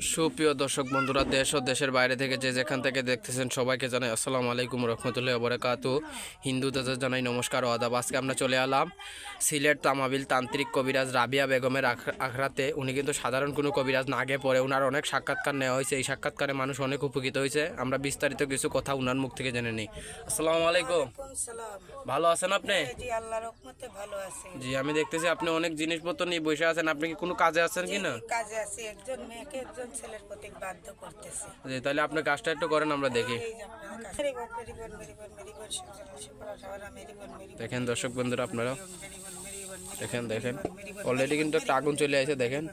সুপ্রিয় দর্শক বন্ধুরা দেশ ও দেশের বাইরে থেকে যে যেখান থেকে দেখতেছেন সবাইকে জানাই আসসালামু আলাইকুম রহমতুল্লাহ বরকাতু হিন্দুদের জানাই নমস্কার ও আদাব। আজকে আমরা চলে এলাম সিলেট তামাবিল তান্ত্রিক কবিরাজ রাবিয়া বেগমের আখড়াতে। উনি কিন্তু সাধারণ কোনো কবিরাজ না আগে পরে ওনার অনেক সাক্ষাৎকার নেওয়া হয়েছে। এই সাক্ষাৎকারে মানুষ অনেক উপকৃত হয়েছে। আমরা বিস্তারিত কিছু কথা ওনার মুখ থেকে জেনে নিই। আসসালামু আলাইকুম। ভালো আছেন আপনি? জি আমি দেখতেছি আপনি অনেক জিনিসপত্র নিয়ে বসে আছেন। আপনি কি কোনো কাজে আছেন কি না কাজে আছি। একজন মেয়েকে একজন ছেলের প্রতি বাধ্য করতেছে তাহলে আপনি কাজটা একটু করেন আমরা দেখি দেখেন দর্শক বন্ধুরা আপনারা দেখেন দেখেন অলরেডি কিন্তু একটা আগুন চলে আসে দেখেন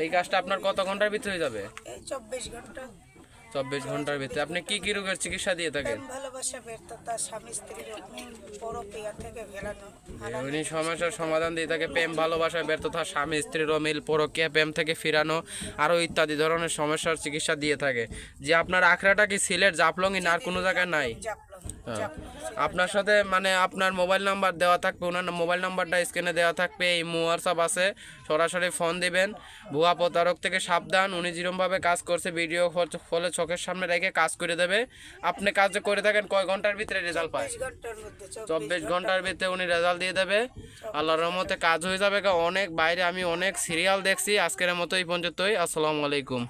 এই কাজটা আপনার কত ঘণ্টার ভিতরে যাবে চব্বিশ ঘণ্টা চব্বিশ ঘণ্টার ভিতরে। আপনি কি কি রোগের চিকিৎসা দিয়ে থাকেন? ভালোবাসা ব্যর্থতা স্বামী স্ত্রীর বড় পেয়ার থেকে ফেরানো উনি সমস্যার সমাধান দিয়ে থাকে। প্রেম ভালোবাসা ব্যর্থতা স্বামী স্ত্রীর অমিল পরকিয়া প্রেম থেকে ফিরানো আরও ইত্যাদি ধরনের সমস্যার চিকিৎসা দিয়ে থাকে। যে আপনার আখড়াটা কি সিলেট জাফলং আর কোনো জায়গায় নাই? আপনার সাথে মানে আপনার মোবাইল নাম্বার দেওয়া থাকবে ওনার মোবাইল নাম্বারটা স্ক্রিনে দেওয়া থাকবে এই হোয়াটসঅ্যাপ আছে সরাসরি ফোন দিবেন। ভুয়া প্রতারক থেকে সাবধান উনি যেরমভাবে কাজ করছে ভিডিও ফলে চোখের সামনে রেখে কাজ করে দেবে। আপনি কাজ করে থাকেন কয় ঘণ্টার ভিতরে রেজাল্ট পায়? চব্বিশ ঘণ্টার চব্বিশ ঘণ্টার ভিতরে উনি রেজাল্ট দিয়ে দেবে। আল্লাহর রহমতে কাজ হয়ে যাবে অনেক বাইরে আমি অনেক সিরিয়াল দেখছি। আজকের মতো এই পর্যন্তই। আসসালামু আলাইকুম।